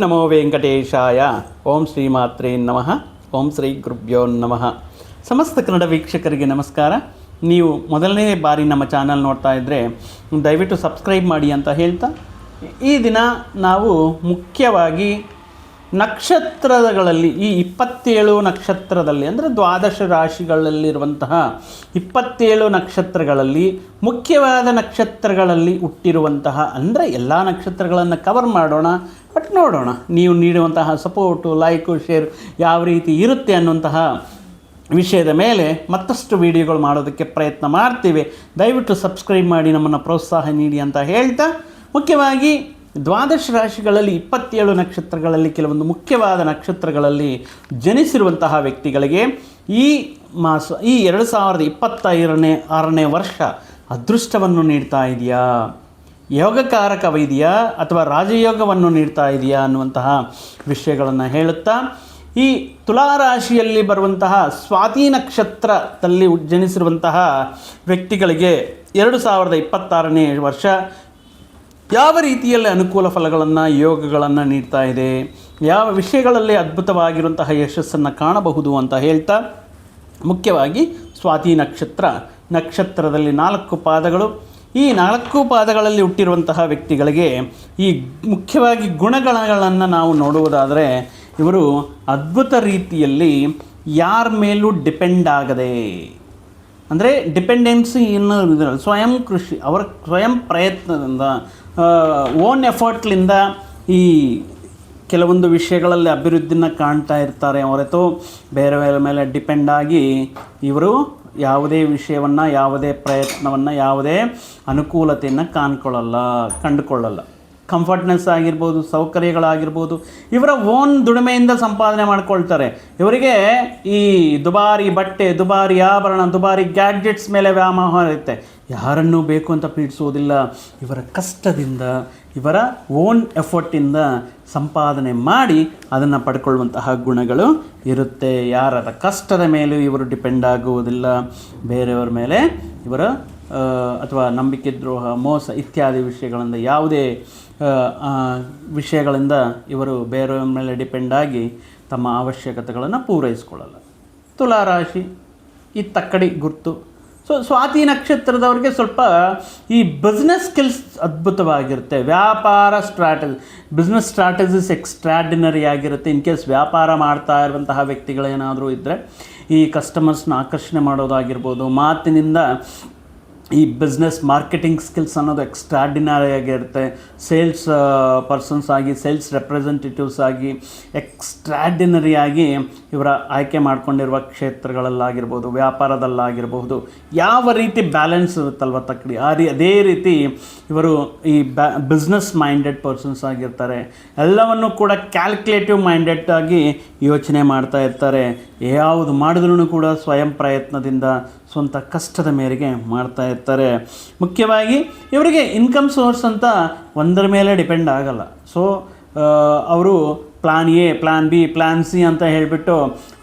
ನಮೋ ವೆಂಕಟೇಶಾಯ ಓಂ ಶ್ರೀ ಮಾತ್ರೇ ನಮಃ ಓಂ ಶ್ರೀ ಗುರುಭ್ಯೋ ನಮಃ ಸಮಸ್ತ ಕನ್ನಡ ವೀಕ್ಷಕರಿಗೆ ನಮಸ್ಕಾರ. ನೀವು ಮೊದಲನೇ ಬಾರಿ ನಮ್ಮ ಚಾನಲ್ ನೋಡ್ತಾ ಇದ್ದರೆ ದಯವಿಟ್ಟು ಸಬ್ಸ್ಕ್ರೈಬ್ ಮಾಡಿ ಅಂತ ಹೇಳ್ತಾ ಈ ದಿನ ನಾವು ಮುಖ್ಯವಾಗಿ ನಕ್ಷತ್ರಗಳಲ್ಲಿ, ಈ ಇಪ್ಪತ್ತೇಳು ನಕ್ಷತ್ರದಲ್ಲಿ, ಅಂದರೆ ದ್ವಾದಶ ರಾಶಿಗಳಲ್ಲಿರುವಂತಹ ಇಪ್ಪತ್ತೇಳು ನಕ್ಷತ್ರಗಳಲ್ಲಿ, ಮುಖ್ಯವಾದ ನಕ್ಷತ್ರಗಳಲ್ಲಿ ಹುಟ್ಟಿರುವಂತಹ, ಅಂದರೆ ಎಲ್ಲ ನಕ್ಷತ್ರಗಳನ್ನು ಕವರ್ ಮಾಡೋಣ ಬಟ್ ನೋಡೋಣ. ನೀವು ನೀಡುವಂತಹ ಸಪೋರ್ಟು ಲೈಕು ಶೇರ್ ಯಾವ ರೀತಿ ಇರುತ್ತೆ ಅನ್ನುವಂತಹ ವಿಷಯದ ಮೇಲೆ ಮತ್ತಷ್ಟು ವಿಡಿಯೋಗಳು ಮಾಡೋದಕ್ಕೆ ಪ್ರಯತ್ನ ಮಾಡ್ತೀವಿ. ದಯವಿಟ್ಟು ಸಬ್ಸ್ಕ್ರೈಬ್ ಮಾಡಿ ನಮ್ಮನ್ನು ಪ್ರೋತ್ಸಾಹ ನೀಡಿ ಅಂತ ಹೇಳ್ತಾ, ಮುಖ್ಯವಾಗಿ ದ್ವಾದಶ ರಾಶಿಗಳಲ್ಲಿ ಇಪ್ಪತ್ತೇಳು ನಕ್ಷತ್ರಗಳಲ್ಲಿ ಕೆಲವೊಂದು ಮುಖ್ಯವಾದ ನಕ್ಷತ್ರಗಳಲ್ಲಿ ಜನಿಸಿರುವಂತಹ ವ್ಯಕ್ತಿಗಳಿಗೆ ಈ ಮಾಸ, ಈ ಎರಡು ಸಾವಿರದ ಇಪ್ಪತ್ತೈದನೇ ಆರನೇ ವರ್ಷ ಅದೃಷ್ಟವನ್ನು ನೀಡ್ತಾ ಇದೆಯಾ? ಯೋಗಕಾರಕವಿದೆಯಾ ಅಥವಾ ರಾಜಯೋಗವನ್ನು ನೀಡ್ತಾ ಇದೆಯಾ ಅನ್ನುವಂತಹ ವಿಷಯಗಳನ್ನು ಹೇಳುತ್ತಾ, ಈ ತುಲಾರಾಶಿಯಲ್ಲಿ ಬರುವಂತಹ ಸ್ವಾತಿ ನಕ್ಷತ್ರದಲ್ಲಿ ಜನಿಸಿರುವಂತಹ ವ್ಯಕ್ತಿಗಳಿಗೆ ಎರಡು ಸಾವಿರದ ಇಪ್ಪತ್ತಾರನೇ ವರ್ಷ ಯಾವ ರೀತಿಯಲ್ಲಿ ಅನುಕೂಲ ಫಲಗಳನ್ನು, ಯೋಗಗಳನ್ನು ನೀಡ್ತಾ ಇದೆ? ಯಾವ ವಿಷಯಗಳಲ್ಲಿ ಅದ್ಭುತವಾಗಿರುವಂತಹ ಯಶಸ್ಸನ್ನು ಕಾಣಬಹುದು ಅಂತ ಹೇಳ್ತಾ, ಮುಖ್ಯವಾಗಿ ಸ್ವಾತಿ ನಕ್ಷತ್ರ. ನಕ್ಷತ್ರದಲ್ಲಿ ನಾಲ್ಕು ಪಾದಗಳು. ಈ ನಾಲ್ಕು ಪಾದಗಳಲ್ಲಿ ಹುಟ್ಟಿರುವಂತಹ ವ್ಯಕ್ತಿಗಳಿಗೆ ಈ ಮುಖ್ಯವಾಗಿ ಗುಣಗಳನ್ನು ನಾವು ನೋಡುವುದಾದರೆ, ಇವರು ಅದ್ಭುತ ರೀತಿಯಲ್ಲಿ ಯಾರ ಮೇಲೂ ಡಿಪೆಂಡ್ ಆಗದೆ, ಅಂದರೆ ಡಿಪೆಂಡೆನ್ಸಿ ಅನ್ನೋದು ಸ್ವಯಂ ಕೃಷಿ, ಅವರ ಸ್ವಯಂ ಪ್ರಯತ್ನದಿಂದ ಓನ್ ಎಫರ್ಟ್ಲಿಂದ ಈ ಕೆಲವೊಂದು ವಿಷಯಗಳಲ್ಲಿ ಅಭಿವೃದ್ಧಿನ ಕಾಣ್ತಾ ಇರ್ತಾರೆ ಹೊರತು ಬೇರೆಯವರ ಮೇಲೆ ಡಿಪೆಂಡ್ ಆಗಿ ಇವರು ಯಾವುದೇ ವಿಷಯವನ್ನು, ಯಾವುದೇ ಪ್ರಯತ್ನವನ್ನು, ಯಾವುದೇ ಅನುಕೂಲತೆಯನ್ನು ಕಾಣ್ಕೊಳ್ಳಲ್ಲ, ಕಂಡುಕೊಳ್ಳಲ್ಲ. ಕಂಫರ್ಟ್ನೆಸ್ ಆಗಿರ್ಬೋದು, ಸೌಕರ್ಯಗಳಾಗಿರ್ಬೋದು, ಇವರ ಓನ್ ದುಡಿಮೆಯಿಂದ ಸಂಪಾದನೆ ಮಾಡ್ಕೊಳ್ತಾರೆ. ಇವರಿಗೆ ಈ ದುಬಾರಿ ಬಟ್ಟೆ, ದುಬಾರಿ ಆಭರಣ, ದುಬಾರಿ ಗ್ಯಾಡ್ಜೆಟ್ಸ್ ಮೇಲೆ ವ್ಯಾಮೋಹ ಇರುತ್ತೆ. ಯಾರನ್ನೂ ಬೇಕು ಅಂತ ಪೀಡಿಸುವುದಿಲ್ಲ ಇವರ ಕಷ್ಟದಿಂದ, ಇವರ ಓನ್ ಎಫರ್ಟಿಂದ ಸಂಪಾದನೆ ಮಾಡಿ ಅದನ್ನು ಪಡ್ಕೊಳ್ಳುವಂತಹ ಗುಣಗಳು ಇರುತ್ತೆ. ಯಾರದ ಕಷ್ಟದ ಮೇಲೂ ಇವರು ಡಿಪೆಂಡ್ ಆಗುವುದಿಲ್ಲ. ಬೇರೆಯವರ ಮೇಲೆ ಇವರ ಅಥವಾ ನಂಬಿಕೆ ದ್ರೋಹ, ಮೋಸ ಇತ್ಯಾದಿ ವಿಷಯಗಳಿಂದ, ಯಾವುದೇ ವಿಷಯಗಳಿಂದ ಇವರು ಬೇರೆಯವರ ಮೇಲೆ ಡಿಪೆಂಡ್ ಆಗಿ ತಮ್ಮ ಅವಶ್ಯಕತೆಗಳನ್ನು ಪೂರೈಸಿಕೊಳ್ಳಲ್ಲ. ತುಲಾರಾಶಿ ಈ ತಕ್ಕಡಿ ಗುರ್ತು. ಸೊ ಸ್ವಾತಿ ನಕ್ಷತ್ರದವ್ರಿಗೆ ಸ್ವಲ್ಪ ಈ ಬಿಸ್ನೆಸ್ ಸ್ಕಿಲ್ಸ್ ಅದ್ಭುತವಾಗಿರುತ್ತೆ. ವ್ಯಾಪಾರ ಸ್ಟ್ರಾಟಜಿ ಬಿಸ್ನೆಸ್ ಸ್ಟ್ರಾಟಜಿಸ್ ಎಕ್ಸ್ಟ್ರಾಡಿನರಿ ಆಗಿರುತ್ತೆ. ಇನ್ ಕೇಸ್ ವ್ಯಾಪಾರ ಮಾಡ್ತಾ ಇರುವಂತಹ ವ್ಯಕ್ತಿಗಳೇನಾದರೂ ಇದ್ದರೆ ಈ ಕಸ್ಟಮರ್ಸ್ನ ಆಕರ್ಷಣೆ ಮಾಡೋದಾಗಿರ್ಬೋದು, ಮಾತಿನಿಂದ ಈ ಬಿಸ್ನೆಸ್ ಮಾರ್ಕೆಟಿಂಗ್ ಸ್ಕಿಲ್ಸ್ ಅನ್ನೋದು ಎಕ್ಸ್ಟ್ರಾರ್ಡಿನರಿ ಆಗಿರುತ್ತೆ. ಸೇಲ್ಸ್ ಪರ್ಸನ್ಸ್ ಆಗಿ ಸೇಲ್ಸ್ ರೆಪ್ರೆಸೆಂಟೇಟಿವ್ಸ್ ಆಗಿ ಎಕ್ಸ್ಟ್ರಾರ್ಡಿನರಿಯಾಗಿ ಇವರ ಆಯ್ಕೆ ಮಾಡಿಕೊಂಡಿರುವ ಕ್ಷೇತ್ರಗಳಲ್ಲಾಗಿರ್ಬೋದು, ವ್ಯಾಪಾರದಲ್ಲಾಗಿರಬಹುದು. ಯಾವ ರೀತಿ ಬ್ಯಾಲೆನ್ಸ್ ಇರುತ್ತಲ್ವ ತಕ್ಕಡಿ? ಆ ರೀ, ಅದೇ ರೀತಿ ಇವರು ಈ ಬ್ಯಾ ಬಿಸ್ನೆಸ್ ಮೈಂಡೆಡ್ ಪರ್ಸನ್ಸ್ ಆಗಿರ್ತಾರೆ. ಎಲ್ಲವನ್ನು ಕೂಡ ಕ್ಯಾಲ್ಕುಲೇಟಿವ್ ಮೈಂಡೆಡ್ ಆಗಿ ಯೋಚನೆ ಮಾಡ್ತಾ ಇರ್ತಾರೆ. ಯಾವುದು ಮಾಡಿದ್ರೂ ಕೂಡ ಸ್ವಯಂ ಪ್ರಯತ್ನದಿಂದ ಸ್ವಂತ ಕಷ್ಟದ ಮೇರೆಗೆ ಮಾಡ್ತಾ ಇರ್ತಾರೆ. ಮುಖ್ಯವಾಗಿ ಇವರಿಗೆ ಇನ್ಕಮ್ ಸೋರ್ಸ್ ಅಂತ ಒಂದರ ಮೇಲೆ ಡಿಪೆಂಡ್ ಆಗಲ್ಲ. ಸೊ ಅವರು plan A plan B plan C ಅಂತ ಹೇಳಿಬಿಟ್ಟು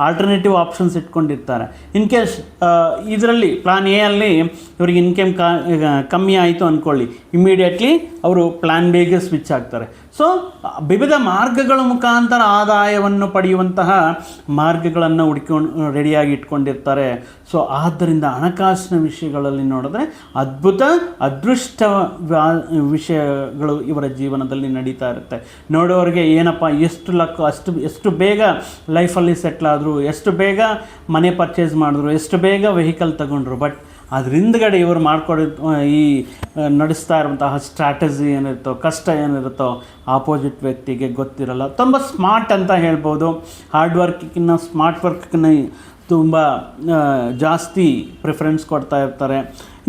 ಆಲ್ಟರ್ನೇಟಿವ್ ಆಪ್ಷನ್ಸ್ ಇಟ್ಕೊಂಡಿರ್ತಾರೆ. ಇನ್ ಕೇಸ್ ಇದರಲ್ಲಿ ಪ್ಲಾನ್ ಎ ಅಲ್ಲಿ ಇವ್ರಿಗೆ ಇನ್ಕಮ್ ಕಮ್ಮಿ ಆಯಿತು ಅಂದ್ಕೊಳ್ಳಿ ಇಮ್ಮಿಡಿಯೇಟ್ಲಿ ಅವರು ಪ್ಲಾನ್ ಬಿಗೆ ಸ್ವಿಚ್ ಆಗ್ತಾರೆ. ಸೊ ವಿವಿಧ ಮಾರ್ಗಗಳ ಮುಖಾಂತರ ಆದಾಯವನ್ನು ಪಡೆಯುವಂತಹ ಮಾರ್ಗಗಳನ್ನು ಹುಡ್ಕೊಂಡು, ರೆಡಿಯಾಗಿ ಇಟ್ಕೊಂಡಿರ್ತಾರೆ. ಸೊ ಆದ್ದರಿಂದ ಹಣಕಾಸಿನ ವಿಷಯಗಳಲ್ಲಿ ನೋಡಿದ್ರೆ ಅದ್ಭುತ ಅದೃಷ್ಟ ವಿಷಯಗಳು ಇವರ ಜೀವನದಲ್ಲಿ ನಡೀತಾ ಇರುತ್ತೆ. ನೋಡೋರಿಗೆ ಏನಪ್ಪ, ಎಷ್ಟು ಲಕ್, ಅಷ್ಟು, ಎಷ್ಟು ಬೇಗ ಲೈಫಲ್ಲಿ ಸೆಟ್ಲ್ ಆದರು, ಎಷ್ಟು ಬೇಗ ಮನೆ ಪರ್ಚೇಸ್ ಮಾಡಿದ್ರು, ಎಷ್ಟು ಬೇಗ ವೆಹಿಕಲ್ ತಗೊಂಡ್ರು, ಬಟ್ ಅದ್ರ ಹಿಂದ್ಗಡೆ ಇವರು ಮಾಡ್ಕೊಡಿ ಈ ನಡೆಸ್ತಾ ಇರುವಂತಹ ಸ್ಟ್ರಾಟಜಿ ಏನಿರುತ್ತೋ, ಕಷ್ಟ ಏನಿರುತ್ತೋ ಆಪೋಸಿಟ್ ವ್ಯಕ್ತಿಗೆ ಗೊತ್ತಿರಲ್ಲ. ತುಂಬ ಸ್ಮಾರ್ಟ್ ಅಂತ ಹೇಳ್ಬೋದು. ಹಾರ್ಡ್ ವರ್ಕಿಗಿನ್ನ ಸ್ಮಾರ್ಟ್ ವರ್ಕ್ನ ತುಂಬ ಜಾಸ್ತಿ ಪ್ರಿಫರೆನ್ಸ್ ಕೊಡ್ತಾ ಇರ್ತಾರೆ.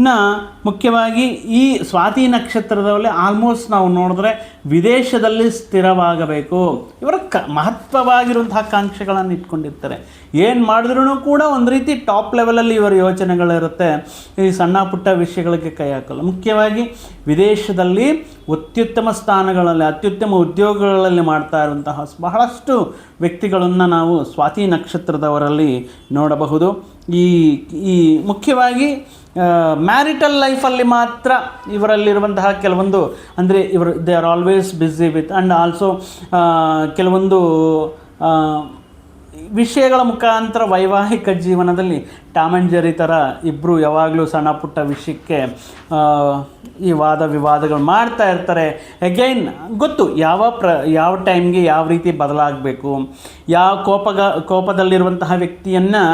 ಇನ್ನು ಮುಖ್ಯವಾಗಿ ಈ ಸ್ವಾತಿ ನಕ್ಷತ್ರದಲ್ಲಿ ಆಲ್ಮೋಸ್ಟ್ ನಾವು ನೋಡಿದ್ರೆ ವಿದೇಶದಲ್ಲಿ ಸ್ಥಿರವಾಗಬೇಕು. ಇವರ ಕ ಮಹತ್ವವಾಗಿರುವಂತಹ ಕಾಂಕ್ಷೆಗಳನ್ನು ಇಟ್ಕೊಂಡಿರ್ತಾರೆ. ಏನು ಮಾಡಿದ್ರೂ ಕೂಡ ಒಂದು ರೀತಿ ಟಾಪ್ ಲೆವೆಲಲ್ಲಿ ಇವರ ಯೋಚನೆಗಳಿರುತ್ತೆ. ಈ ಸಣ್ಣ ಪುಟ್ಟ ವಿಷಯಗಳಿಗೆ ಕೈ ಹಾಕಲ್ಲ. ಮುಖ್ಯವಾಗಿ ವಿದೇಶದಲ್ಲಿ ಅತ್ಯುತ್ತಮ ಸ್ಥಾನಗಳಲ್ಲಿ, ಅತ್ಯುತ್ತಮ ಉದ್ಯೋಗಗಳಲ್ಲಿ ಮಾಡ್ತಾ ಇರುವಂತಹ ಬಹಳಷ್ಟು ವ್ಯಕ್ತಿಗಳನ್ನು ನಾವು ಸ್ವಾತಿ ನಕ್ಷತ್ರದವರಲ್ಲಿ ನೋಡಬಹುದು. ಈ ಈ ಮುಖ್ಯವಾಗಿ ಮ್ಯಾರಿಟಲ್ ಲೈಫ್ ಲೈಫಲ್ಲಿ ಮಾತ್ರ ಇವರಲ್ಲಿರುವಂತಹ ಕೆಲವೊಂದು, ಅಂದರೆ ಇವರು they are always busy with and also ಕೆಲವೊಂದು ವಿಷಯಗಳ ಮುಖಾಂತರ ವೈವಾಹಿಕ ಜೀವನದಲ್ಲಿ ಟಾಮ್ ಆ್ಯಂಡ್ ಜೆರಿ ಥರ ಇಬ್ಬರು ಯಾವಾಗಲೂ ಸಣ್ಣ ಪುಟ್ಟ ವಿಷಯಕ್ಕೆ ಈ ವಾದ ವಿವಾದಗಳು ಮಾಡ್ತಾ ಇರ್ತಾರೆ. ಅಗೈನ್ ಗೊತ್ತು ಯಾವ ಪ್ರ, ಯಾವ ಟೈಮ್ಗೆ ಯಾವ ರೀತಿ ಬದಲಾಗಬೇಕು, ಯಾವ ಕೋಪಗ, ಕೋಪದಲ್ಲಿರುವಂತಹ ವ್ಯಕ್ತಿಯನ್ನು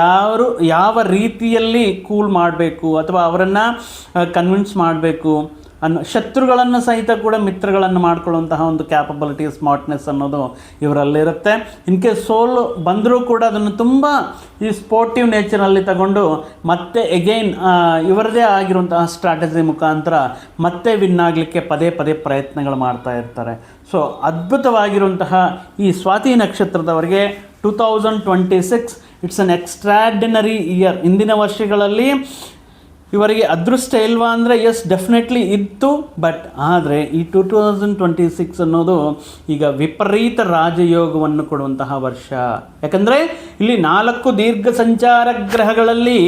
ಯಾರು, ಯಾವ ರೀತಿಯಲ್ಲಿ ಕೂಲ್ ಮಾಡಬೇಕು ಅಥವಾ ಅವರನ್ನು ಕನ್ವಿನ್ಸ್ ಮಾಡಬೇಕು ಅನ್ನೋ ಶತ್ರುಗಳನ್ನು ಸಹಿತ ಕೂಡ ಮಿತ್ರಗಳನ್ನು ಮಾಡ್ಕೊಳ್ಳುವಂತಹ ಒಂದು ಕ್ಯಾಪಬಿಲಿಟಿ ಸ್ಮಾರ್ಟ್ನೆಸ್ ಅನ್ನೋದು ಇವರಲ್ಲಿರುತ್ತೆ. ಇನ್ ಕೇಸ್ ಸೋಲು ಬಂದರೂ ಕೂಡ ಅದನ್ನು ತುಂಬ ಈ ಸ್ಪೋರ್ಟಿವ್ ನೇಚರಲ್ಲಿ ತಗೊಂಡು ಮತ್ತೆ ಎಗೈನ್ ಇವರದೇ ಆಗಿರುವಂತಹ ಸ್ಟ್ರಾಟಜಿ ಮುಖಾಂತರ ಮತ್ತೆ ವಿನ್ ಆಗಲಿಕ್ಕೆ ಪದೇ ಪದೇ ಪ್ರಯತ್ನಗಳು ಮಾಡ್ತಾ ಇರ್ತಾರೆ. ಸೊ ಅದ್ಭುತವಾಗಿರುವಂತಹ ಈ Swati ನಕ್ಷತ್ರದವರಿಗೆ two thousand twenty six it's an extraordinary year ಇಂದಿನ ವರ್ಷಗಳಲ್ಲಿ ಇವರಿಗೆ ಅದೃಷ್ಟ ಇಲ್ವಾ ಅಂದರೆ ಎಸ್ ಡೆಫಿನೆಟ್ಲಿ ಇತ್ತು ಬಟ್ ಆದರೆ ಈ ಟೂ ತೌಸಂಡ್ ಟ್ವೆಂಟಿ ಸಿಕ್ಸ್ ಅನ್ನೋದು ಈಗ ವಿಪರೀತ ರಾಜಯೋಗವನ್ನು ಕೊಡುವಂತಹ ವರ್ಷ. ಯಾಕಂದರೆ ಇಲ್ಲಿ ನಾಲ್ಕು ದೀರ್ಘ ಸಂಚಾರ ಗ್ರಹಗಳಲ್ಲಿ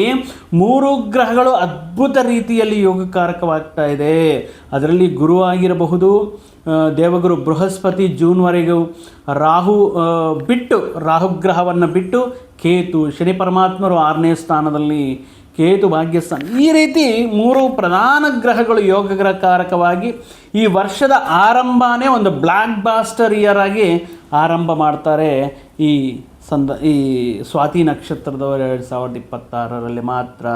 ಮೂರು ಗ್ರಹಗಳು ಅದ್ಭುತ ರೀತಿಯಲ್ಲಿ ಯೋಗಕಾರಕವಾಗ್ತಾ ಇದೆ. ಅದರಲ್ಲಿ ಗುರು ಆಗಿರಬಹುದು ದೇವಗುರು ಬೃಹಸ್ಪತಿ ಜೂನ್ವರೆಗೂ ರಾಹು ಬಿಟ್ಟು, ರಾಹುಗ್ರಹವನ್ನು ಬಿಟ್ಟು, ಕೇತು, ಶನಿ ಪರಮಾತ್ಮರು ಆರನೇ ಸ್ಥಾನದಲ್ಲಿ ಕೇತು ಭಾಗ್ಯಸ್ಥಾನ ಈ ರೀತಿ ಮೂರು ಪ್ರಧಾನ ಗ್ರಹಗಳು ಯೋಗ ಯೋಗಗ್ರಹಕಾರಕವಾಗಿ ಈ ವರ್ಷದ ಆರಂಭನೇ ಒಂದು ಬ್ಲ್ಯಾಕ್ ಬಾಸ್ಟರ್ ಇಯರ್ ಆಗಿ ಆರಂಭ ಮಾಡ್ತಾರೆ ಈ ಸಂದ, ಈ ಸ್ವಾತಿ ನಕ್ಷತ್ರದವರು ಎರಡು ಸಾವಿರದ ಇಪ್ಪತ್ತಾರರಲ್ಲಿ ಮಾತ್ರ.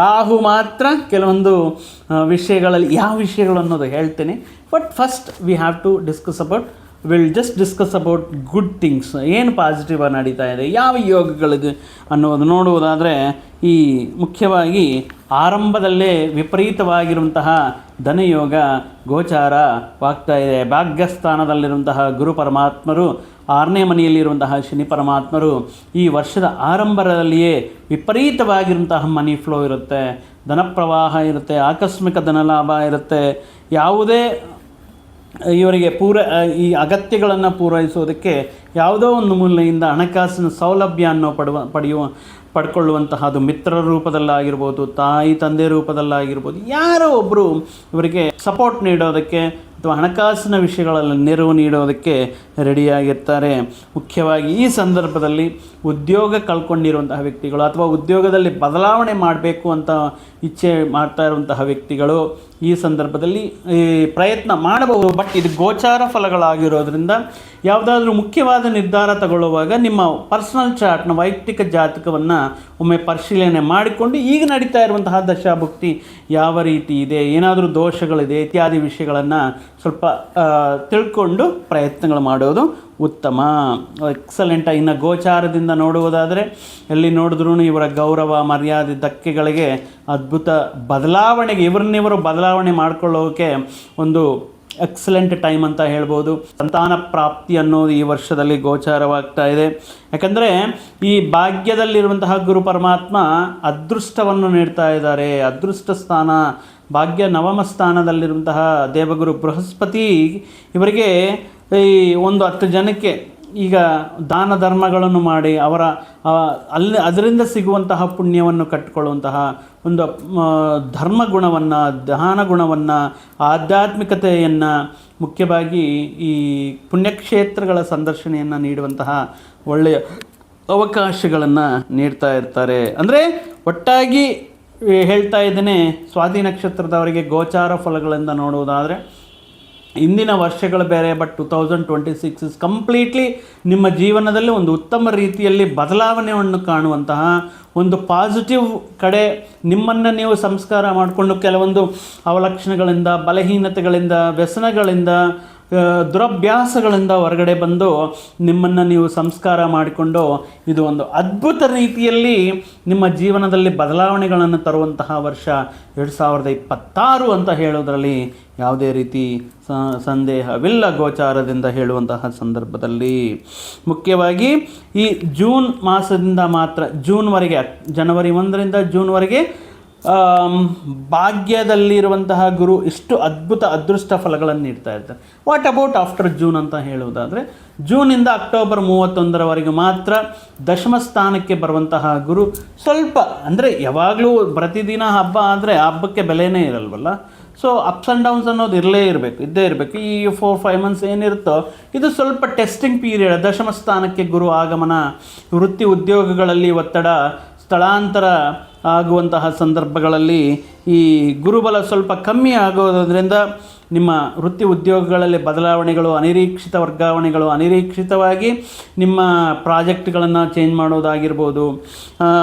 ರಾಹು ಮಾತ್ರ ಕೆಲವೊಂದು ವಿಷಯಗಳಲ್ಲಿ, ಯಾವ ವಿಷಯಗಳು ಅನ್ನೋದು ಹೇಳ್ತೇನೆ. But first we have to discuss about will just discuss about good things ಏನು ಪಾಸಿಟಿವಾಗಿ ನಡೀತಾ ಇದೆ? ಯಾವ ಯೋಗಗಳಿಗೆ ಅನ್ನೋದು ನೋಡುವುದಾದರೆ, ಈ ಮುಖ್ಯವಾಗಿ ಆರಂಭದಲ್ಲೇ ವಿಪರೀತವಾಗಿರುವಂತಹ ಧನಯೋಗ ಗೋಚಾರವಾಗ್ತಾ ಇದೆ. ಭಾಗ್ಯಸ್ಥಾನದಲ್ಲಿರುವಂತಹ ಗುರು ಪರಮಾತ್ಮರು, ಆರನೇ ಮನೆಯಲ್ಲಿರುವಂತಹ ಶನಿ ಪರಮಾತ್ಮರು, ಈ ವರ್ಷದ ಆರಂಭದಲ್ಲಿಯೇ ವಿಪರೀತವಾಗಿರುವಂತಹ ಮನಿ ಫ್ಲೋ ಇರುತ್ತೆ. ಧನಪ್ರವಾಹ ಇರುತ್ತೆ, ಆಕಸ್ಮಿಕ ಧನಲಾಭ ಇರುತ್ತೆ. ಯಾವುದೇ ಇವರಿಗೆ ಪೂರ ಈ ಅಗತ್ಯಗಳನ್ನು ಪೂರೈಸೋದಕ್ಕೆ ಯಾವುದೋ ಒಂದು ಮೂಲೆಯಿಂದ ಹಣಕಾಸಿನ ಸೌಲಭ್ಯ ಅನ್ನೋ ಪಡುವ, ಪಡೆಯುವ, ಪಡ್ಕೊಳ್ಳುವಂತಹದು ಮಿತ್ರರ ರೂಪದಲ್ಲಾಗಿರ್ಬೋದು, ತಾಯಿ, ತಂದೆ ರೂಪದಲ್ಲಾಗಿರ್ಬೋದು, ಯಾರೋ ಒಬ್ಬರು ಇವರಿಗೆ ಸಪೋರ್ಟ್ ನೀಡೋದಕ್ಕೆ ಅಥವಾ ಹಣಕಾಸಿನ ವಿಷಯಗಳಲ್ಲಿ ನೆರವು ನೀಡೋದಕ್ಕೆ ರೆಡಿಯಾಗಿರ್ತಾರೆ. ಮುಖ್ಯವಾಗಿ ಈ ಸಂದರ್ಭದಲ್ಲಿ ಉದ್ಯೋಗ ಕಳ್ಕೊಂಡಿರುವಂತಹ ವ್ಯಕ್ತಿಗಳು ಅಥವಾ ಉದ್ಯೋಗದಲ್ಲಿ ಬದಲಾವಣೆ ಮಾಡಬೇಕು ಅಂತ ಇಚ್ಛೆ ಮಾಡ್ತಾ ಇರುವಂತಹ ವ್ಯಕ್ತಿಗಳು ಈ ಸಂದರ್ಭದಲ್ಲಿ, ಈ ಪ್ರಯತ್ನ ಮಾಡಬಹುದು. ಬಟ್ ಇದು ಗೋಚಾರ ಫಲಗಳಾಗಿರೋದ್ರಿಂದ ಯಾವುದಾದ್ರೂ ಮುಖ್ಯವಾದ ನಿರ್ಧಾರ ತಗೊಳ್ಳುವಾಗ ನಿಮ್ಮ ಪರ್ಸನಲ್ ಚಾರ್ಟ್ನ ವೈಯಕ್ತಿಕ ಜಾತಕವನ್ನು ಒಮ್ಮೆ ಪರಿಶೀಲನೆ ಮಾಡಿಕೊಂಡು ಈಗ ನಡೀತಾ ಇರುವಂತಹ ದಶಾಭುಕ್ತಿ ಯಾವ ರೀತಿ ಇದೆ, ಏನಾದರೂ ದೋಷಗಳಿದೆ ಇತ್ಯಾದಿ ವಿಷಯಗಳನ್ನು ಸ್ವಲ್ಪ ತಿಳ್ಕೊಂಡು ಪ್ರಯತ್ನಗಳು ಮಾಡೋದು ಉತ್ತಮ. ಎಕ್ಸಲೆಂಟ್ ಇನ್ನು ಗೋಚಾರದಿಂದ ನೋಡುವುದಾದರೆ, ಎಲ್ಲಿ ನೋಡಿದ್ರೂ ಇವರ ಗೌರವ, ಮರ್ಯಾದೆ, ಧಕ್ಕೆಗಳಿಗೆ ಅದ್ಭುತ ಬದಲಾವಣೆಗೆ, ಇವ್ರನ್ನಿವರು ಬದಲಾವಣೆ ಮಾಡ್ಕೊಳ್ಳೋಕೆ ಒಂದು ಎಕ್ಸಲೆಂಟ್ ಟೈಮ್ ಅಂತ ಹೇಳ್ಬೋದು. ಸಂತಾನ ಪ್ರಾಪ್ತಿ ಅನ್ನೋದು ಈ ವರ್ಷದಲ್ಲಿ ಗೋಚಾರವಾಗ್ತಾ ಇದೆ. ಯಾಕಂದರೆ ಈ ಭಾಗ್ಯದಲ್ಲಿರುವಂತಹ ಗುರು ಪರಮಾತ್ಮ ಅದೃಷ್ಟವನ್ನು ನೀಡ್ತಾ ಇದ್ದಾರೆ. ಅದೃಷ್ಟ ಸ್ಥಾನ ಭಾಗ್ಯ ನವಮ ಸ್ಥಾನದಲ್ಲಿರುವಂತಹ ದೇವಗುರು ಬೃಹಸ್ಪತಿ ಇವರಿಗೆ ಈ ಒಂದು ಹತ್ತು ಜನಕ್ಕೆ ಈಗ ದಾನ ಧರ್ಮಗಳನ್ನು ಮಾಡಿ ಅವರ ಅಲ್ಲಿ, ಅದರಿಂದ ಸಿಗುವಂತಹ ಪುಣ್ಯವನ್ನು ಕಟ್ಟಿಕೊಳ್ಳುವಂತಹ ಒಂದು ಧರ್ಮ ಗುಣವನ್ನು ದಾನ ಗುಣವನ್ನು, ಆಧ್ಯಾತ್ಮಿಕತೆಯನ್ನು ಮುಖ್ಯವಾಗಿ ಈ ಪುಣ್ಯಕ್ಷೇತ್ರಗಳ ಸಂದರ್ಶನೆಯನ್ನು ನೀಡುವಂತಹ ಒಳ್ಳೆಯ ಅವಕಾಶಗಳನ್ನು ನೀಡ್ತಾ ಇರ್ತಾರೆ. ಅಂದರೆ ಒಟ್ಟಾಗಿ ಹೇಳ್ತಾ ಇದ್ದೇನೆ, ಸ್ವಾತಿ ನಕ್ಷತ್ರದವರಿಗೆ ಗೋಚಾರ ಫಲಗಳಿಂದ ನೋಡುವುದಾದರೆ, ಇಂದಿನ ವರ್ಷಗಳು ಬೇರೆ but two thousand twenty six is completely ನಿಮ್ಮ ಜೀವನದಲ್ಲಿ ಒಂದು ಉತ್ತಮ ರೀತಿಯಲ್ಲಿ ಬದಲಾವಣೆಯನ್ನು ಕಾಣುವಂತಹ ಒಂದು ಪಾಸಿಟಿವ್ ಕಡೆ ನಿಮ್ಮನ್ನು ನೀವು ಸಂಸ್ಕಾರ ಮಾಡಿಕೊಂಡು ಕೆಲವೊಂದು ಅವಲಕ್ಷಣಗಳಿಂದ, ಬಲಹೀನತೆಗಳಿಂದ, ವ್ಯಸನಗಳಿಂದ ದುರಭ್ಯಾಸಗಳಿಂದ ಹೊರಗಡೆ ಬಂದು ನಿಮ್ಮನ್ನು ನೀವು ಸಂಸ್ಕಾರ ಮಾಡಿಕೊಂಡು ಇದು ಒಂದು ಅದ್ಭುತ ರೀತಿಯಲ್ಲಿ ನಿಮ್ಮ ಜೀವನದಲ್ಲಿ ಬದಲಾವಣೆಗಳನ್ನು ತರುವಂತಹ ವರ್ಷ ಎರಡು ಸಾವಿರದ ಇಪ್ಪತ್ತಾರು ಅಂತ ಹೇಳೋದರಲ್ಲಿ ಯಾವುದೇ ರೀತಿ ಸಂದೇಹವಿಲ್ಲ ಗೋಚಾರದಿಂದ ಹೇಳುವಂತಹ ಸಂದರ್ಭದಲ್ಲಿ. ಮುಖ್ಯವಾಗಿ ಈ ಜೂನ್ ಮಾಸದಿಂದ ಮಾತ್ರ, ಜೂನ್ವರೆಗೆ, ಜನವರಿ ಒಂದರಿಂದ ಜೂನ್ವರೆಗೆ ಭಾಗ್ಯದಲ್ಲಿರುವಂತಹ ಗುರು ಇಷ್ಟು ಅದ್ಭುತ ಅದೃಷ್ಟ ಫಲಗಳನ್ನು ನೀಡ್ತಾ ಇರ್ತಾರೆ. ವಾಟ್ ಅಬೌಟ್ ಆಫ್ಟರ್ ಜೂನ್ ಅಂತ ಹೇಳುವುದಾದರೆ ಜೂನಿಂದ ಅಕ್ಟೋಬರ್ ಮೂವತ್ತೊಂದರವರೆಗೆ ಮಾತ್ರ ದಶಮ ಸ್ಥಾನಕ್ಕೆ ಬರುವಂತಹ ಗುರು ಸ್ವಲ್ಪ, ಅಂದರೆ ಯಾವಾಗಲೂ ಪ್ರತಿದಿನ ಹಬ್ಬ ಆದರೆ ಹಬ್ಬಕ್ಕೆ ಬೆಲೆನೇ ಇರಲ್ವಲ್ಲ? ಸೊ ಅಪ್ಸ್ ಆ್ಯಂಡ್ ಡೌನ್ಸ್ ಅನ್ನೋದು ಇರಲೇ ಇರಬೇಕು, ಇದ್ದೇ ಇರಬೇಕು. ಈ ಫೋರ್ ಫೈವ್ ಮಂತ್ಸ್ ಏನಿರುತ್ತೋ, ಇದು ಸ್ವಲ್ಪ ಟೆಸ್ಟಿಂಗ್ ಪೀರಿಯಡ್ ದಶಮ ಸ್ಥಾನಕ್ಕೆ ಗುರು ಆಗಮನ, ವೃತ್ತಿ ಉದ್ಯೋಗಗಳಲ್ಲಿ ಒತ್ತಡ, ಸ್ಥಳಾಂತರ ಆಗುವಂತಹ ಸಂದರ್ಭಗಳಲ್ಲಿ ಈ ಗುರುಬಲ ಸ್ವಲ್ಪ ಕಮ್ಮಿ ಆಗೋದ್ರಿಂದ ನಿಮ್ಮ ವೃತ್ತಿ ಉದ್ಯೋಗಗಳಲ್ಲಿ ಬದಲಾವಣೆಗಳು ಅನಿರೀಕ್ಷಿತ ವರ್ಗಾವಣೆಗಳು ಅನಿರೀಕ್ಷಿತವಾಗಿ ನಿಮ್ಮ ಪ್ರಾಜೆಕ್ಟ್ಗಳನ್ನು ಚೇಂಜ್ ಮಾಡೋದಾಗಿರ್ಬೋದು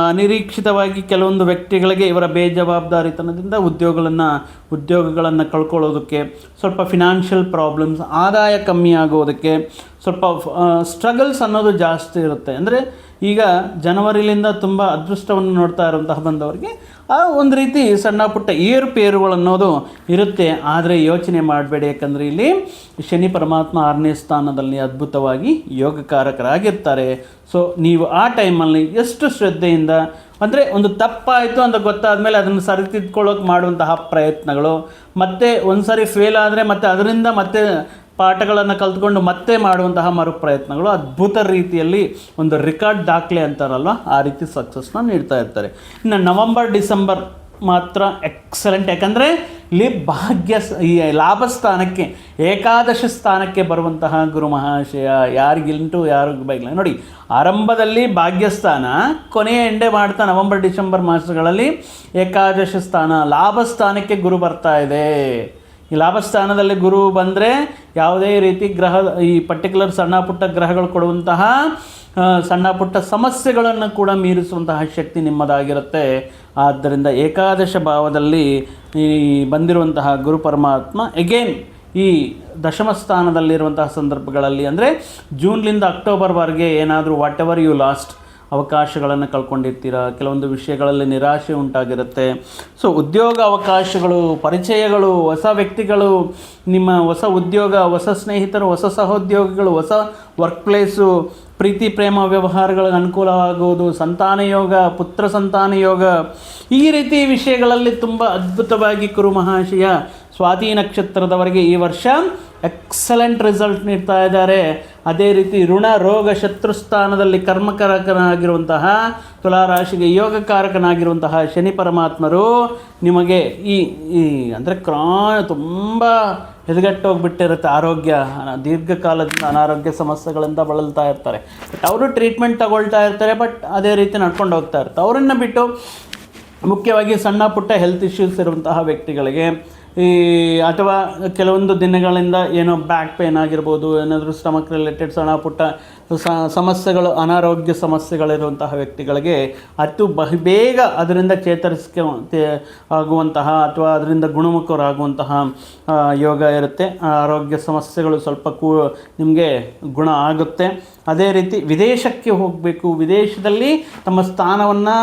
ಅನಿರೀಕ್ಷಿತವಾಗಿ ಕೆಲವೊಂದು ವ್ಯಕ್ತಿಗಳಿಗೆ ಇವರ ಬೇಜವಾಬ್ದಾರಿತನದಿಂದ ಉದ್ಯೋಗಗಳನ್ನು ಉದ್ಯೋಗಗಳನ್ನು ಕಳ್ಕೊಳ್ಳೋದಕ್ಕೆ, ಸ್ವಲ್ಪ ಫಿನಾನ್ಷಿಯಲ್ ಪ್ರಾಬ್ಲಮ್ಸ್ ಆದಾಯ ಕಮ್ಮಿ ಆಗೋದಕ್ಕೆ ಸ್ವಲ್ಪ ಸ್ಟ್ರಗಲ್ಸ್ ಅನ್ನೋದು ಜಾಸ್ತಿ ಇರುತ್ತೆ. ಅಂದರೆ ಈಗ ಜನವರಿಲಿಂದ ತುಂಬ ಅದೃಷ್ಟವನ್ನು ನೋಡ್ತಾ ಇರುವಂತಹ ಬಂದವರಿಗೆ, ಆ ಒಂದು ರೀತಿ ಸಣ್ಣ ಪುಟ್ಟ ಏರುಪೇರುಗಳು ಅನ್ನೋದು ಇರುತ್ತೆ. ಆದರೆ ಯೋಚನೆ ಮಾಡಬೇಡಿ, ಯಾಕಂದರೆ ಇಲ್ಲಿ ಶನಿ ಪರಮಾತ್ಮ ಆರನೇ ಸ್ಥಾನದಲ್ಲಿ ಅದ್ಭುತವಾಗಿ ಯೋಗಕಾರಕರಾಗಿರ್ತಾರೆ. ಸೊ ನೀವು ಆ ಟೈಮಲ್ಲಿ ಎಷ್ಟು ಶ್ರದ್ಧೆಯಿಂದ, ಅಂದರೆ ಒಂದು ತಪ್ಪಾಯಿತು ಅಂತ ಗೊತ್ತಾದ ಮೇಲೆ ಅದನ್ನು ಸರಿತಿದ್ಕೊಳ್ಳೋಕೆ ಮಾಡುವಂತಹ ಪ್ರಯತ್ನಗಳು, ಮತ್ತು ಒಂದು ಸಾರಿ ಫೇಲ್ ಆದರೆ ಮತ್ತೆ ಅದರಿಂದ ಮತ್ತೆ ಪಾಠಗಳನ್ನು ಕಲ್ತ್ಕೊಂಡು ಮತ್ತೆ ಮಾಡುವಂತಹ ಮರು ಪ್ರಯತ್ನಗಳು ಅದ್ಭುತ ರೀತಿಯಲ್ಲಿ ಒಂದು ರೆಕಾರ್ಡ್ ದಾಖಲೆ ಅಂತಾರಲ್ವ ಆ ರೀತಿ ಸಕ್ಸಸ್ನ ನೀಡ್ತಾ ಇರ್ತಾರೆ. ಇನ್ನು ನವಂಬರ್, ಡಿಸೆಂಬರ್ ಮಾತ್ರ ಎಕ್ಸಲೆಂಟ್ ಯಾಕಂದರೆ ಇಲ್ಲಿ ಭಾಗ್ಯ ಈ ಲಾಭ ಸ್ಥಾನಕ್ಕೆ, ಏಕಾದಶ ಸ್ಥಾನಕ್ಕೆ ಬರುವಂತಹ ಗುರು ಮಹಾಶಯ, ಯಾರಿಗಿಂಟು ಯಾರಿಗೂ ಬೈಗಿಲ್ಲ ನೋಡಿ, ಆರಂಭದಲ್ಲಿ ಭಾಗ್ಯಸ್ಥಾನ ಕೊನೆಯ ಎಂಡೆ ಮಾಡ್ತಾ ನವಂಬರ್, ಡಿಸೆಂಬರ್ ಮಾಸಗಳಲ್ಲಿ ಏಕಾದಶ ಸ್ಥಾನ, ಲಾಭ ಸ್ಥಾನಕ್ಕೆ ಗುರು ಬರ್ತಾ ಇದೆ. ಈ ಲಾಭಸ್ಥಾನದಲ್ಲಿ ಗುರು ಬಂದರೆ ಯಾವುದೇ ರೀತಿ ಗ್ರಹ, ಈ ಪರ್ಟಿಕ್ಯುಲರ್ ಸಣ್ಣ ಪುಟ್ಟ ಗ್ರಹಗಳು ಕೊಡುವಂತಹ ಸಣ್ಣ ಪುಟ್ಟ ಸಮಸ್ಯೆಗಳನ್ನು ಕೂಡ ಮೀರಿಸುವಂತಹ ಶಕ್ತಿ ನಿಮ್ಮದಾಗಿರುತ್ತೆ. ಆದ್ದರಿಂದ ಏಕಾದಶ ಭಾವದಲ್ಲಿ ಈ ಬಂದಿರುವಂತಹ ಗುರು ಪರಮಾತ್ಮ ಎಗೇನ್ ಈ ದಶಮ ಸ್ಥಾನದಲ್ಲಿರುವಂತಹ ಸಂದರ್ಭಗಳಲ್ಲಿ ಅಂದರೆ ಜೂನ್ಲಿಂದ ಅಕ್ಟೋಬರ್ವರೆಗೆ ಏನಾದರೂ ವಾಟ್ ಎವರ್ ಯು ಲಾಸ್ಟ್ ಅವಕಾಶಗಳನ್ನು ಕಳ್ಕೊಂಡಿರ್ತೀರ? ಕೆಲವೊಂದು ವಿಷಯಗಳಲ್ಲಿ ನಿರಾಶೆ ಉಂಟಾಗಿರುತ್ತೆ. ಸೊ ಉದ್ಯೋಗ ಅವಕಾಶಗಳು, ಪರಿಚಯಗಳು, ಹೊಸ ವ್ಯಕ್ತಿಗಳು, ನಿಮ್ಮ ಹೊಸ ಉದ್ಯೋಗ, ಹೊಸ ಸ್ನೇಹಿತರು, ಹೊಸ ಸಹೋದ್ಯೋಗಿಗಳು, ಹೊಸ ವರ್ಕ್ ಪ್ಲೇಸು ಪ್ರೀತಿ, ಪ್ರೇಮ, ವ್ಯವಹಾರಗಳಿಗೆ ಅನುಕೂಲವಾಗುವುದು ಸಂತಾನ ಯೋಗ, ಪುತ್ರ ಸಂತಾನ ಯೋಗ, ಈ ರೀತಿ ವಿಷಯಗಳಲ್ಲಿ ತುಂಬ ಅದ್ಭುತವಾಗಿ ಕುರು ಮಹಾಶಯ ಸ್ವಾತಿ ನಕ್ಷತ್ರದವರೆಗೆ ಈ ವರ್ಷ ಎಕ್ಸಲೆಂಟ್ ರಿಸಲ್ಟ್ ನೀಡ್ತಾ ಇದ್ದಾರೆ. ಅದೇ ರೀತಿ ಋಣ ರೋಗ ಶತ್ರುಸ್ಥಾನದಲ್ಲಿ ಕರ್ಮಕಾರಕನಾಗಿರುವಂತಹ ತುಲಾರಾಶಿಗೆ ಯೋಗಕಾರಕನಾಗಿರುವಂತಹ ಶನಿ ಪರಮಾತ್ಮರು ನಿಮಗೆ ಈ ಈ ಅಂದರೆ ಕ್ರಾ ತುಂಬ ಹೆದಗಟ್ಟೋಗ್ಬಿಟ್ಟಿರುತ್ತೆ. ಆರೋಗ್ಯ ದೀರ್ಘಕಾಲದಿಂದ ಅನಾರೋಗ್ಯ ಸಮಸ್ಯೆಗಳಿಂದ ಬಳಲ್ತಾ ಇರ್ತಾರೆ. ಬಟ್ ಅವರು ಟ್ರೀಟ್ಮೆಂಟ್ ತಗೊಳ್ತಾ ಇರ್ತಾರೆ ಬಟ್ ಅದೇ ರೀತಿ ನಡ್ಕೊಂಡು ಹೋಗ್ತಾ ಇರ್ತಾರೆ. ಅವರನ್ನು ಬಿಟ್ಟು ಮುಖ್ಯವಾಗಿ ಸಣ್ಣ ಪುಟ್ಟ ಹೆಲ್ತ್ ಇಶ್ಯೂಸ್ ಇರುವಂತಹ ವ್ಯಕ್ತಿಗಳಿಗೆ ಈ, ಅಥವಾ ಕೆಲವೊಂದು ದಿನಗಳಿಂದ ಏನೋ ಬ್ಯಾಕ್ ಪೇನ್ ಆಗಿರ್ಬೋದು, ಏನಾದರೂ ಸ್ಟಮಕ್ ರಿಲೇಟೆಡ್ ಸಣ್ಣ ಪುಟ್ಟ ಸಮಸ್ಯೆಗಳು, ಅನಾರೋಗ್ಯ ಸಮಸ್ಯೆಗಳಿರುವಂತಹ ವ್ಯಕ್ತಿಗಳಿಗೆ ಅತಿ ಬಹು ಬೇಗ ಅದರಿಂದ ಚೇತರಿಸಿಕೆ ಆಗುವಂತಹ ಅಥವಾ ಅದರಿಂದ ಗುಣಮುಖರಾಗುವಂತಹ ಯೋಗ ಇರುತ್ತೆ. ಆರೋಗ್ಯ ಸಮಸ್ಯೆಗಳು ಸ್ವಲ್ಪ ಕೂ, ನಿಮಗೆ ಗುಣ ಆಗುತ್ತೆ. ಅದೇ ರೀತಿ ವಿದೇಶಕ್ಕೆ ಹೋಗಬೇಕು. ವಿದೇಶದಲ್ಲಿ ತಮ್ಮ ಸ್ಥಾನವನ್ನು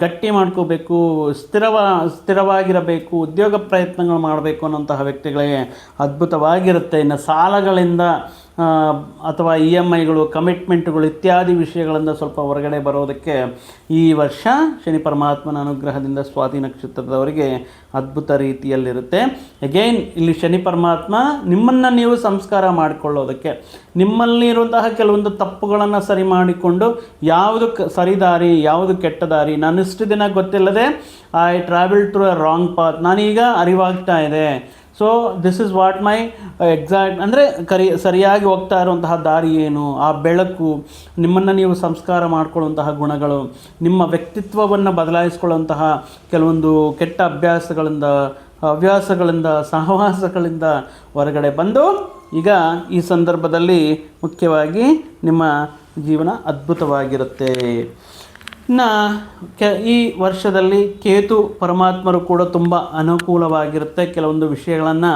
ಗಟ್ಟಿ ಮಾಡ್ಕೋಬೇಕು ಸ್ಥಿರವ ಸ್ಥಿರವಾಗಿರಬೇಕು ಉದ್ಯೋಗ ಪ್ರಯತ್ನಗಳು ಮಾಡಬೇಕು ಅನ್ನೋಂತಹ ವ್ಯಕ್ತಿಗಳಿಗೆ ಅದ್ಭುತವಾಗಿರುತ್ತೆ. ಇನ್ನು ಸಾಲಗಳಿಂದ ಅಥವಾ ಇ ಎಂ ಐಗಳು ಕಮಿಟ್ಮೆಂಟ್ಗಳು ಇತ್ಯಾದಿ ವಿಷಯಗಳಿಂದ ಸ್ವಲ್ಪ ಹೊರಗಡೆ ಬರೋದಕ್ಕೆ ಈ ವರ್ಷ ಶನಿ ಪರಮಾತ್ಮನ ಅನುಗ್ರಹದಿಂದ ಸ್ವಾತಿ ನಕ್ಷತ್ರದವರಿಗೆ ಅದ್ಭುತ ರೀತಿಯಲ್ಲಿರುತ್ತೆ. ಅಗೈನ್ ಇಲ್ಲಿ ಶನಿ ಪರಮಾತ್ಮ ನಿಮ್ಮನ್ನು ನೀವು ಸಂಸ್ಕಾರ ಮಾಡಿಕೊಳ್ಳೋದಕ್ಕೆ, ನಿಮ್ಮಲ್ಲಿರುವಂತಹ ಕೆಲವೊಂದು ತಪ್ಪುಗಳನ್ನು ಸರಿ ಮಾಡಿಕೊಂಡು ಯಾವುದು ಕ ಸರಿ ದಾರಿ ಯಾವುದು ಕೆಟ್ಟ ದಾರಿ ನಾನು ಇಷ್ಟು ದಿನ ಗೊತ್ತಿಲ್ಲದೆ I travel to a wrong path ನಾನೀಗ ಅರಿವಾಗ್ತಾ ಇದೆ. So this is what my exact ಅಂದರೆ ಕರಿ, ಸರಿಯಾಗಿ ಹೋಗ್ತಾ ಇರುವಂತಹ ದಾರಿ ಏನು? ಆ ಬೆಳಕು, ನಿಮ್ಮನ್ನು ನೀವು ಸಂಸ್ಕಾರ ಮಾಡ್ಕೊಳ್ಳುವಂತಹ ಗುಣಗಳು, ನಿಮ್ಮ ವ್ಯಕ್ತಿತ್ವವನ್ನು ಬದಲಾಯಿಸ್ಕೊಳ್ಳುವಂತಹ ಕೆಲವೊಂದು ಕೆಟ್ಟ ಅಭ್ಯಾಸಗಳಿಂದ, ಹವ್ಯಾಸಗಳಿಂದ, ಸಹವಾಸಗಳಿಂದ ಹೊರಗಡೆ ಬಂದು, ಈಗ ಈ ಸಂದರ್ಭದಲ್ಲಿ ಮುಖ್ಯವಾಗಿ ನಿಮ್ಮ ಜೀವನ ಅದ್ಭುತವಾಗಿರುತ್ತೆ. ಇನ್ನು ಕೆ, ಈ ವರ್ಷದಲ್ಲಿ ಕೇತು ಪರಮಾತ್ಮರು ಕೂಡ ತುಂಬ ಅನುಕೂಲವಾಗಿರುತ್ತೆ. ಕೆಲವೊಂದು ವಿಷಯಗಳನ್ನು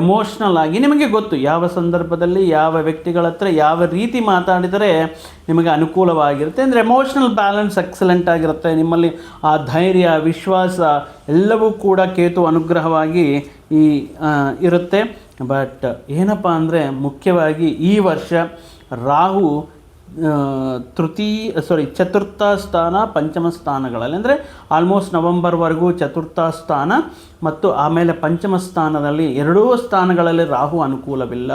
ಎಮೋಷ್ನಲ್ ಆಗಿ ನಿಮಗೆ ಗೊತ್ತು. ಯಾವ ಸಂದರ್ಭದಲ್ಲಿ ಯಾವ ವ್ಯಕ್ತಿಗಳ ಹತ್ರ ಯಾವ ರೀತಿ ಮಾತಾಡಿದರೆ ನಿಮಗೆ ಅನುಕೂಲವಾಗಿರುತ್ತೆ. ಅಂದರೆ ಎಮೋಷ್ನಲ್ ಬ್ಯಾಲೆನ್ಸ್ ಎಕ್ಸಲೆಂಟ್ ಆಗಿರುತ್ತೆ. ನಿಮ್ಮಲ್ಲಿ ಆ ಧೈರ್ಯ, ವಿಶ್ವಾಸ ಎಲ್ಲವೂ ಕೂಡ ಕೇತು ಅನುಗ್ರಹವಾಗಿ ಈ ಇರುತ್ತೆ. ಬಟ್ ಏನಪ್ಪ ಅಂದರೆ ಮುಖ್ಯವಾಗಿ ಈ ವರ್ಷ ರಾಹು ತೃತೀಯ ಸಾರಿ ಚತುರ್ಥ ಸ್ಥಾನ ಪಂಚಮ ಸ್ಥಾನಗಳಲ್ಲಿ. ಅಂದರೆ ಆಲ್ಮೋಸ್ಟ್ ನವಂಬರ್ವರೆಗೂ ಚತುರ್ಥ ಸ್ಥಾನ ಮತ್ತು ಆಮೇಲೆ ಪಂಚಮ ಸ್ಥಾನದಲ್ಲಿ ಎರಡೂ ಸ್ಥಾನಗಳಲ್ಲಿ ರಾಹು ಅನುಕೂಲವಿಲ್ಲ.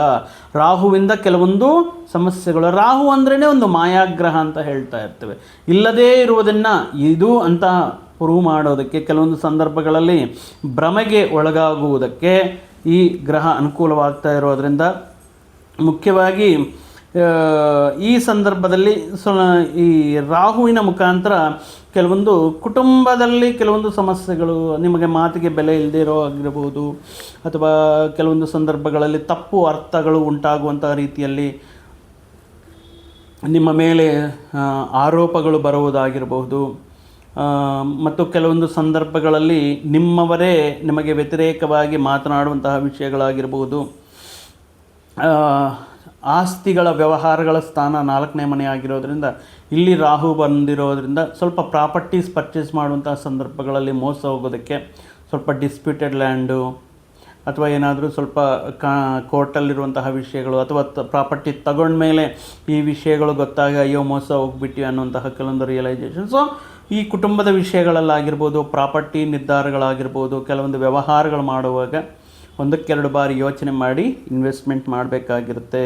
ರಾಹುವಿಂದ ಕೆಲವೊಂದು ಸಮಸ್ಯೆಗಳು, ರಾಹು ಅಂದ್ರೇ ಒಂದು ಮಾಯಾಗ್ರಹ ಅಂತ ಹೇಳ್ತಾ ಇರ್ತೇವೆ. ಇಲ್ಲದೇ ಇರುವುದನ್ನು ಇದು ಅಂತ ಪ್ರೂವ್ ಮಾಡೋದಕ್ಕೆ ಕೆಲವೊಂದು ಸಂದರ್ಭಗಳಲ್ಲಿ ಭ್ರಮೆಗೆ ಒಳಗಾಗುವುದಕ್ಕೆ ಈ ಗ್ರಹ ಅನುಕೂಲವಾಗ್ತಾ ಇರೋದರಿಂದ ಮುಖ್ಯವಾಗಿ ಈ ಸಂದರ್ಭದಲ್ಲಿ ಸೊ ಈ ರಾಹುವಿನ ಮುಖಾಂತರ ಕೆಲವೊಂದು ಕುಟುಂಬದಲ್ಲಿ ಕೆಲವೊಂದು ಸಮಸ್ಯೆಗಳು, ನಿಮಗೆ ಮಾತಿಗೆ ಬೆಲೆ ಇಲ್ಲದೆ ಇರೋ ಆಗಿರಬಹುದು, ಅಥವಾ ಕೆಲವೊಂದು ಸಂದರ್ಭಗಳಲ್ಲಿ ತಪ್ಪು ಅರ್ಥಗಳು ಉಂಟಾಗುವಂಥ ರೀತಿಯಲ್ಲಿ ನಿಮ್ಮ ಮೇಲೆ ಆರೋಪಗಳು ಬರುವುದಾಗಿರಬಹುದು ಮತ್ತು ಕೆಲವೊಂದು ಸಂದರ್ಭಗಳಲ್ಲಿ ನಿಮ್ಮವರೇ ನಿಮಗೆ ವ್ಯತಿರೇಕವಾಗಿ ಮಾತನಾಡುವಂತಹ ವಿಷಯಗಳಾಗಿರಬಹುದು ಆಸ್ತಿಗಳ ವ್ಯವಹಾರಗಳ ಸ್ಥಾನ ನಾಲ್ಕನೇ ಮನೆ ಆಗಿರೋದ್ರಿಂದ, ಇಲ್ಲಿ ರಾಹು ಬಂದಿರೋದ್ರಿಂದ ಸ್ವಲ್ಪ ಪ್ರಾಪರ್ಟೀಸ್ ಪರ್ಚೇಸ್ ಮಾಡುವಂಥ ಸಂದರ್ಭಗಳಲ್ಲಿ ಮೋಸ ಹೋಗೋದಕ್ಕೆ ಸ್ವಲ್ಪ ಡಿಸ್ಪ್ಯೂಟೆಡ್ ಲ್ಯಾಂಡು ಅಥವಾ ಏನಾದರೂ ಸ್ವಲ್ಪ ಕಾ, ಕೋರ್ಟಲ್ಲಿರುವಂತಹ ವಿಷಯಗಳು, ಅಥವಾ ಪ್ರಾಪರ್ಟಿ ತಗೊಂಡ್ಮೇಲೆ ಈ ವಿಷಯಗಳು ಗೊತ್ತಾಗಿ, ಅಯ್ಯೋ ಮೋಸ ಹೋಗ್ಬಿಟ್ಟು ಅನ್ನುವಂತಹ ಕೆಲವೊಂದು ರಿಯಲೈಸೇಷನ್ ಸೊ ಈ ಕುಟುಂಬದ ವಿಷಯಗಳಲ್ಲಾಗಿರ್ಬೋದು ಪ್ರಾಪರ್ಟಿ ನಿರ್ಧಾರಗಳಾಗಿರ್ಬೋದು, ಕೆಲವೊಂದು ವ್ಯವಹಾರಗಳು ಮಾಡುವಾಗ ಒಂದಕ್ಕೆರಡು ಬಾರಿ ಯೋಚನೆ ಮಾಡಿ ಇನ್ವೆಸ್ಟ್ಮೆಂಟ್ ಮಾಡಬೇಕಾಗಿರುತ್ತೆ.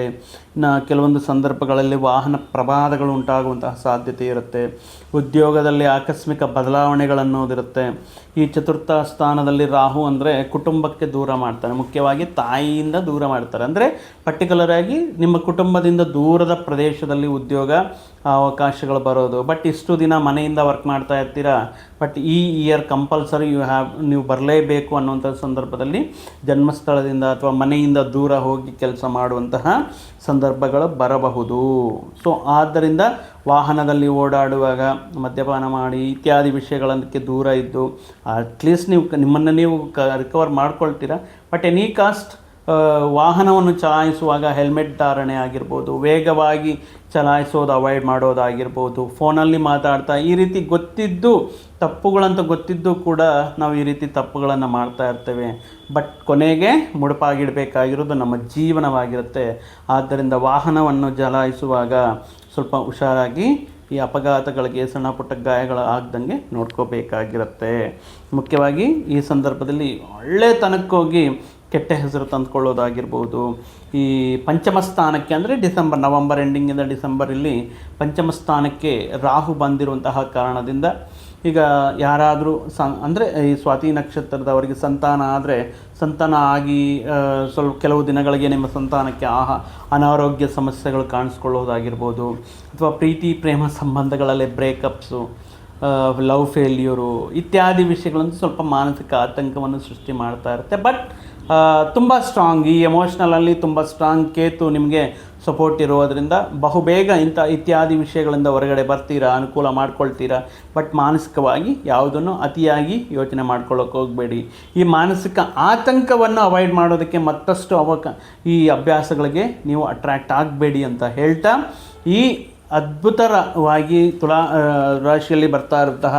ಇನ್ನು ಕೆಲವೊಂದು ಸಂದರ್ಭಗಳಲ್ಲಿ ವಾಹನ ಪ್ರಮಾದಗಳು ಉಂಟಾಗುವಂತಹ ಸಾಧ್ಯತೆ ಇರುತ್ತೆ. ಉದ್ಯೋಗದಲ್ಲಿ ಆಕಸ್ಮಿಕ ಬದಲಾವಣೆಗಳನ್ನೋದಿರುತ್ತೆ ಈ ಚತುರ್ಥ ಸ್ಥಾನದಲ್ಲಿ ರಾಹು ಅಂದರೆ ಕುಟುಂಬಕ್ಕೆ ದೂರ ಮಾಡ್ತಾರೆ. ಮುಖ್ಯವಾಗಿ ತಾಯಿಯಿಂದ ದೂರ ಮಾಡ್ತಾರೆ. ಅಂದರೆ ಪರ್ಟಿಕ್ಯುಲರ್ ಆಗಿ ನಿಮ್ಮ ಕುಟುಂಬದಿಂದ ದೂರದ ಪ್ರದೇಶದಲ್ಲಿ ಉದ್ಯೋಗ ಅವಕಾಶಗಳು ಬರೋದು. ಬಟ್ ಇಷ್ಟು ದಿನ ಮನೆಯಿಂದ ವರ್ಕ್ ಮಾಡ್ತಾ ಇರ್ತೀರಾ? ಬಟ್ ಈ ಇಯರ್ ಕಂಪಲ್ಸರಿ ಯು ಹ್ಯಾವ್ ನೀವು ಬರಲೇಬೇಕು ಅನ್ನುವಂಥ ಸಂದರ್ಭದಲ್ಲಿ ಜನ್ಮಸ್ಥಳದಿಂದ ಅಥವಾ ಮನೆಯಿಂದ ದೂರ ಹೋಗಿ ಕೆಲಸ ಮಾಡುವಂತಹ ಸಂದರ್ಭಗಳು ಬರಬಹುದು. ಸೊ ಆದ್ದರಿಂದ ವಾಹನದಲ್ಲಿ ಓಡಾಡುವಾಗ ಮದ್ಯಪಾನ ಮಾಡಿ ಇತ್ಯಾದಿ ವಿಷಯಗಳಕ್ಕೆ ದೂರ ಇದ್ದು ಅಟ್ಲೀಸ್ಟ್ ನೀವು ನಿಮ್ಮನ್ನು ನೀವು ರಿಕವರ್ ಮಾಡ್ಕೊಳ್ತೀರಾ? ಬಟ್ ಎನಿ ಕಾಸ್ಟ್ ವಾಹನವನ್ನು ಚಲಾಯಿಸುವಾಗ ಹೆಲ್ಮೆಟ್ ಧಾರಣೆ ಆಗಿರ್ಬೋದು, ವೇಗವಾಗಿ ಚಲಾಯಿಸೋದು ಅವಾಯ್ಡ್ ಮಾಡೋದಾಗಿರ್ಬೋದು, ಫೋನಲ್ಲಿ ಮಾತಾಡ್ತಾ ಈ ರೀತಿ ಗೊತ್ತಿದ್ದು ತಪ್ಪುಗಳಂತ ಗೊತ್ತಿದ್ದು ಕೂಡ ನಾವು ಈ ರೀತಿ ತಪ್ಪುಗಳನ್ನು ಮಾಡ್ತಾ ಇರ್ತೇವೆ. ಬಟ್ ಕೊನೆಗೆ ಮುಡುಪಾಗಿಡಬೇಕಾಗಿರೋದು ನಮ್ಮ ಜೀವನವಾಗಿರುತ್ತೆ. ಆದ್ದರಿಂದ ವಾಹನವನ್ನು ಚಲಾಯಿಸುವಾಗ ಸ್ವಲ್ಪ ಹುಷಾರಾಗಿ ಈ ಅಪಘಾತಗಳಿಗೆ ಸಣ್ಣ ಪುಟ್ಟ ಗಾಯಗಳು ಆಗ್ದಂಗೆ ನೋಡ್ಕೋಬೇಕಾಗಿರುತ್ತೆ. ಮುಖ್ಯವಾಗಿ ಈ ಸಂದರ್ಭದಲ್ಲಿ ಒಳ್ಳೆತನಕ್ಕೋಗಿ ಕೆಟ್ಟ ಹೆಸರು ತಂದುಕೊಳ್ಳೋದಾಗಿರ್ಬೋದು. ಈ ಪಂಚಮ ಸ್ಥಾನಕ್ಕೆ ಅಂದರೆ ಡಿಸೆಂಬರ್, ನವಂಬರ್ ಎಂಡಿಂಗಿಂದ ಡಿಸೆಂಬರಲ್ಲಿ ಪಂಚಮ ಸ್ಥಾನಕ್ಕೆ ರಾಹು ಬಂದಿರುವಂತಹ ಕಾರಣದಿಂದ ಈಗ ಯಾರಾದರೂ ಸ ಅಂದರೆ ಈ ಸ್ವಾತಿ ನಕ್ಷತ್ರದವರಿಗೆ ಸಂತಾನ ಆದರೆ ಸಂತಾನ ಆಗಿ ಸ್ವಲ್ಪ ಕೆಲವು ದಿನಗಳಿಗೆ ನಿಮ್ಮ ಸಂತಾನಕ್ಕೆ ಆಹ, ಅನಾರೋಗ್ಯ ಸಮಸ್ಯೆಗಳು ಕಾಣಿಸ್ಕೊಳ್ಳೋದಾಗಿರ್ಬೋದು. ಅಥವಾ ಪ್ರೀತಿ, ಪ್ರೇಮ ಸಂಬಂಧಗಳಲ್ಲಿ ಬ್ರೇಕಪ್ಸು ಲವ್ ಫೇಲ್ಯೂರು ಇತ್ಯಾದಿ ವಿಷಯಗಳಂತೂ ಸ್ವಲ್ಪ ಮಾನಸಿಕ ಆತಂಕವನ್ನು ಸೃಷ್ಟಿ ಮಾಡ್ತಾ ಇರುತ್ತೆ. ಬಟ್ ತುಂಬ ಸ್ಟ್ರಾಂಗ್ ಈ ಎಮೋಷ್ನಲಲ್ಲಿ ತುಂಬ ಸ್ಟ್ರಾಂಗ್ ಕೇತು ನಿಮಗೆ ಸಪೋರ್ಟ್ ಇರೋದರಿಂದ ಬಹುಬೇಗ ಇಂಥ ಇತ್ಯಾದಿ ವಿಷಯಗಳಿಂದ ಹೊರಗಡೆ ಬರ್ತೀರಾ, ಅನುಕೂಲ ಮಾಡ್ಕೊಳ್ತೀರಾ? ಬಟ್ ಮಾನಸಿಕವಾಗಿ ಯಾವುದನ್ನು ಅತಿಯಾಗಿ ಯೋಚನೆ ಮಾಡ್ಕೊಳ್ಳೋಕೆ ಹೋಗಬೇಡಿ. ಈ ಮಾನಸಿಕ ಆತಂಕವನ್ನು ಅವಾಯ್ಡ್ ಮಾಡೋದಕ್ಕೆ ಮತ್ತಷ್ಟು ಅವಕ, ಈ ಅಭ್ಯಾಸಗಳಿಗೆ ನೀವು ಅಟ್ರ್ಯಾಕ್ಟ್ ಆಗಬೇಡಿ ಅಂತ ಹೇಳ್ತಾ, ಈ ಅದ್ಭುತರವಾಗಿ ತುಲಾ ರಾಶಿಯಲ್ಲಿ ಬರ್ತಾ ಇರುವಂತಹ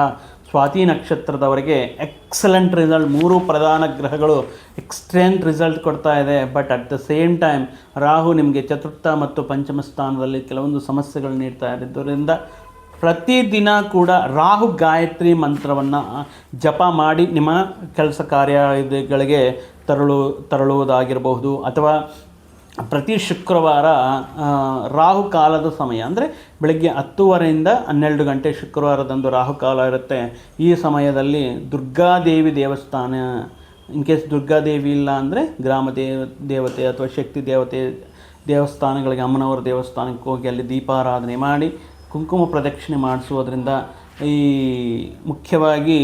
ಸ್ವಾತಿ ನಕ್ಷತ್ರದವರಿಗೆ ಎಕ್ಸಲೆಂಟ್ ರಿಸಲ್ಟ್ ಮೂರು ಪ್ರಧಾನ ಗ್ರಹಗಳು ಎಕ್ಸ್ಟ್ರೆಂಟ್ ರಿಸಲ್ಟ್ ಕೊಡ್ತಾ ಇದೆ. But at the same time Rahu ನಿಮಗೆ ಚತುರ್ಥ ಮತ್ತು ಪಂಚಮ ಸ್ಥಾನದಲ್ಲಿ ಕೆಲವೊಂದು ಸಮಸ್ಯೆಗಳು ನೀಡ್ತಾ ಇರೋದ್ರಿಂದ ಪ್ರತಿದಿನ ಕೂಡ ರಾಹು ಗಾಯತ್ರಿ ಮಂತ್ರವನ್ನು ಜಪ ಮಾಡಿ ನಿಮ್ಮ ಕೆಲಸ ಕಾರ್ಯಗಳಿಗೆ ತರಳು, ತರಳುವುದಾಗಿರಬಹುದು ಅಥವಾ ಪ್ರತಿ ಶುಕ್ರವಾರ ರಾಹುಕಾಲದ ರಾಹು ಕಾಲದ ಸಮಯ, ಅಂದರೆ ಬೆಳಗ್ಗೆ ಹತ್ತುವರೆಯಿಂದ ಹನ್ನೆರಡು ಗಂಟೆ ಶುಕ್ರವಾರದಂದು ರಾಹುಕಾಲ ಇರುತ್ತೆ. ಈ ಸಮಯದಲ್ಲಿ ದುರ್ಗಾದೇವಿ ದೇವಸ್ಥಾನ ಇನ್ ಕೇಸ್ ದುರ್ಗಾದೇವಿ ಇಲ್ಲ ಅಂದರೆ ಗ್ರಾಮ ದೇವ, ದೇವತೆ ಅಥವಾ ಶಕ್ತಿ ದೇವತೆ, ದೇವಸ್ಥಾನಗಳಿಗೆ, ಅಮ್ಮನವರ ದೇವಸ್ಥಾನಕ್ಕೆ ಹೋಗಿ ಅಲ್ಲಿ ದೀಪಾರಾಧನೆ ಮಾಡಿ, ಕುಂಕುಮ ಪ್ರದಕ್ಷಿಣೆ ಮಾಡಿಸುವುದರಿಂದ ಈ ಮುಖ್ಯವಾಗಿ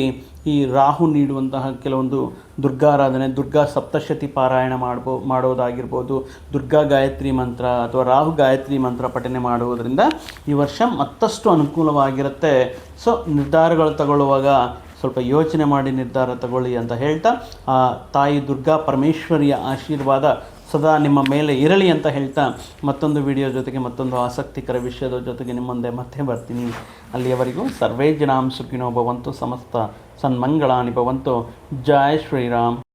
ಈ ರಾಹು ನೀಡುವಂತಹ ಕೆಲವೊಂದು ದುರ್ಗಾರಾಧನೆ ದುರ್ಗಾ ಸಪ್ತಶತಿ ಪಾರಾಯಣ ಮಾಡ್ಬೋ, ಮಾಡೋದಾಗಿರ್ಬೋದು, ದುರ್ಗಾ ಗಾಯತ್ರಿ ಮಂತ್ರ ಅಥವಾ ರಾಹು ಗಾಯತ್ರಿ ಮಂತ್ರ ಪಠನೆ ಮಾಡುವುದರಿಂದ ಈ ವರ್ಷ ಮತ್ತಷ್ಟು ಅನುಕೂಲವಾಗಿರುತ್ತೆ. ಸೊ, ನಿರ್ಧಾರಗಳು ತಗೊಳ್ಳುವಾಗ ಸ್ವಲ್ಪ ಯೋಚನೆ ಮಾಡಿ ನಿರ್ಧಾರ ತಗೊಳ್ಳಿ ಅಂತ ಹೇಳ್ತಾ, ಆ ತಾಯಿ ದುರ್ಗಾ ಪರಮೇಶ್ವರಿಯ ಆಶೀರ್ವಾದ ಸದಾ ನಿಮ್ಮ ಮೇಲೆ ಇರಲಿ ಅಂತ ಹೇಳ್ತಾ ಮತ್ತೊಂದು ವಿಡಿಯೋ ಜೊತೆಗೆ ಮತ್ತೊಂದು ಆಸಕ್ತಿಕರ ವಿಷಯದ ಜೊತೆಗೆ ನಿಮ್ಮ ಮುಂದೆ ಮತ್ತೆ ಬರ್ತೀನಿ. ಅಲ್ಲಿಯವರೆಗೂ ಸರ್ವೇ ಜನಾಂ ಸುಖಿನೋ ಭವಂತು ಸಮಸ್ತ ಸನ್ಮಂಗಳಾನಿ ಭವಂತು. ಜಯ ಶ್ರೀರಾಮ್.